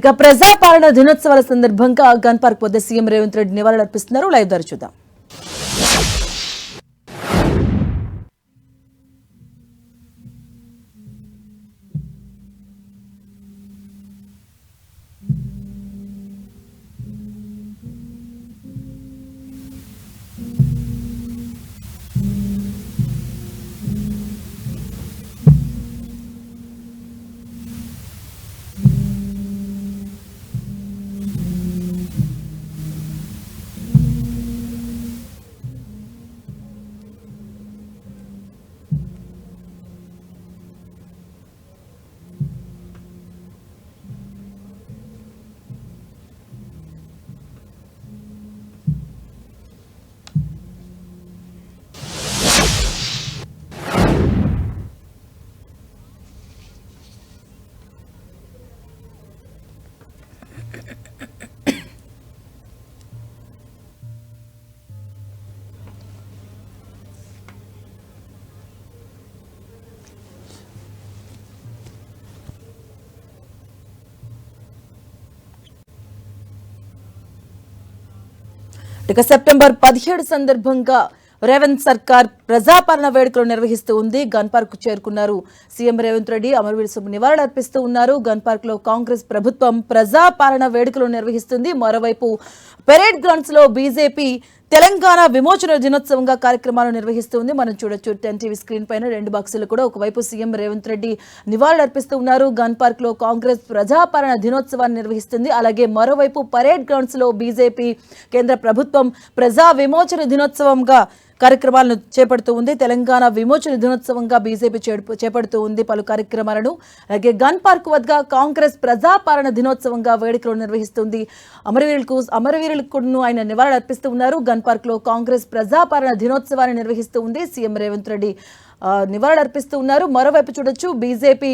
ఇక ప్రజాపాలన దినోత్సవాల సందర్భంగా గన్ పార్క్ వద్ద సీఎం రేవంత్ రెడ్డి నివాళులర్పిస్తున్నారు. లైవ్ దారి చూద్దాం. ఇక సెప్టెంబర్ పదిహేడు సందర్భంగా రేవంత్ సర్కార్ ప్రజాపాలన వేడుకలు నిర్వహిస్తూ ఉంది. గన్ పార్క్ చేరుకున్నారు. సీఎం రేవంత్ రెడ్డి అమరవీర్ సుబ్బు నివాళులు అర్పిస్తూ ఉన్నారు. గన్ పార్క్లో కాంగ్రెస్ ప్రభుత్వం ప్రజాపాలన వేడుకలు నిర్వహిస్తుంది. మరోవైపు పెరేడ్ గ్రౌండ్స్లో బీజేపీ తెలంగాణ విమోచన దినోత్సవంగా కార్యక్రమాలు నిర్వహిస్తుంది మనం చూడొచ్చు టెన్ టీవీ స్క్రీన్ పైన రెండు బాక్సులు కూడా ఒకవైపు సీఎం రేవంత్ రెడ్డి నివాళులు అర్పిస్తూ ఉన్నారు. గన్ పార్క్లో కాంగ్రెస్ ప్రజాపాలన దినోత్సవాన్ని నిర్వహిస్తుంది. అలాగే మరోవైపు పరేడ్ గ్రౌండ్స్లో బీజేపీ కేంద్ర ప్రభుత్వం ప్రజా విమోచన దినోత్సవంగా కార్యక్రమాలను చేపడుతూ ఉంది. తెలంగాణ విమోచన దినోత్సవంగా బీజేపీ చేపడుతూ ఉంది పలు కార్యక్రమాలను. అలాగే గన్ పార్క్ వద్ద కాంగ్రెస్ ప్రజాపాలన దినోత్సవంగా వేడుకలు నిర్వహిస్తుంది. అమరవీరులకు అమరవీరులకు ఆయన నివాళులు అర్పిస్తూ ఉన్నారు. గన్ పార్క్లో కాంగ్రెస్ ప్రజాపాలన దినోత్సవాన్ని నిర్వహిస్తూ ఉంది. సీఎం రేవంత్ రెడ్డి నివాళులు అర్పిస్తూ ఉన్నారు. మరోవైపు చూడొచ్చు బీజేపీ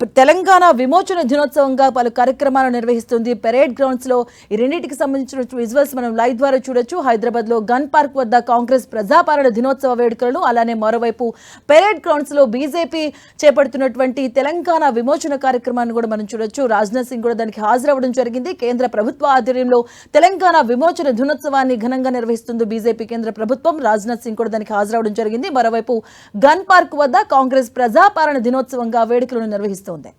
తెలంగాణ విమోచన దినోత్సవంగా పలు కార్యక్రమాలు నిర్వహిస్తుంది. పెరేడ్ గ్రౌండ్స్లో ఈ రెండింటికి సంబంధించిన విజువల్స్ మనం లైవ్ ద్వారా చూడొచ్చు. హైదరాబాద్లో గన్ పార్క్ వద్ద కాంగ్రెస్ ప్రజాపాలన దినోత్సవ వేడుకలను అలానే మరోవైపు పెరేడ్ గ్రౌండ్స్లో బీజేపీ చేపడుతున్నటువంటి తెలంగాణ విమోచన కార్యక్రమాన్ని కూడా మనం చూడొచ్చు. రాజ్నాథ్ సింగ్ కూడా దానికి హాజరవ్వడం జరిగింది. కేంద్ర ప్రభుత్వ ఆధ్వర్యంలో తెలంగాణ విమోచన దినోత్సవాన్ని ఘనంగా నిర్వహిస్తుంది బీజేపీ కేంద్ర ప్రభుత్వం. రాజ్నాథ్ సింగ్ కూడా దానికి హాజరవడం జరిగింది. మరోవైపు గన్ పార్క్ వద్ద కాంగ్రెస్ ప్రజాపాలన దినోత్సవంగా వేడుకలను నిర్వహిస్తుంది. తెలుస్తోంది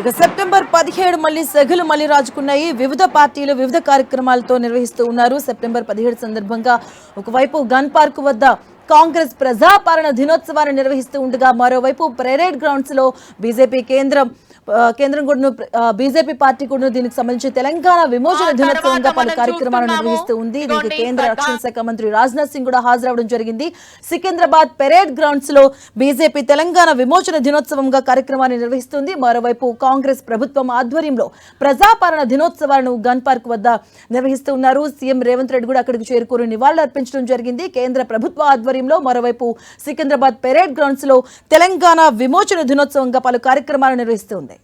ఇక సెప్టెంబర్ పదిహేడు మళ్ళీ సెగలు మళ్ళీ రాజుకున్నాయి. వివిధ పార్టీలు వివిధ కార్యక్రమాలతో నిర్వహిస్తూ ఉన్నారు. సెప్టెంబర్ పదిహేడు సందర్భంగా ఒకవైపు గన్ పార్క్ వద్ద కాంగ్రెస్ ప్రజాపాలన దినోత్సవాన్ని నిర్వహిస్తూ ఉండగా మరోవైపు పరేడ్ గ్రౌండ్స్లో బీజేపీ కేంద్రం కేంద్రం కూడా బీజేపీ పార్టీ కూడా దీనికి సంబంధించి తెలంగాణ విమోచన దినోత్సవంగా పలు కార్యక్రమాలను. నిర్వహిస్తూ ఉంది. దీనికి కేంద్ర రక్షణ శాఖ మంత్రి రాజ్నాథ్ సింగ్ కూడా హాజరవడం జరిగింది. సికింద్రాబాద్ పెరేడ్ గ్రౌండ్స్లో బీజేపీ తెలంగాణ విమోచన దినోత్సవంగా కార్యక్రమాన్ని నిర్వహిస్తుంది. మరోవైపు కాంగ్రెస్ ప్రభుత్వం ఆధ్వర్యంలో ప్రజాపాలన దినోత్సవాలను గన్ పార్క్ వద్ద నిర్వహిస్తూ ఉన్నారు. సీఎం రేవంత్ రెడ్డి కూడా అక్కడికి చేరుకుని నివాళులు అర్పించడం జరిగింది. కేంద్ర ప్రభుత్వ ఆధ్వర్యంలో మరోవైపు సికింద్రాబాద్ పెరేడ్ గ్రౌండ్స్లో తెలంగాణ విమోచన దినోత్సవంగా పలు కార్యక్రమాలు నిర్వహిస్తుంది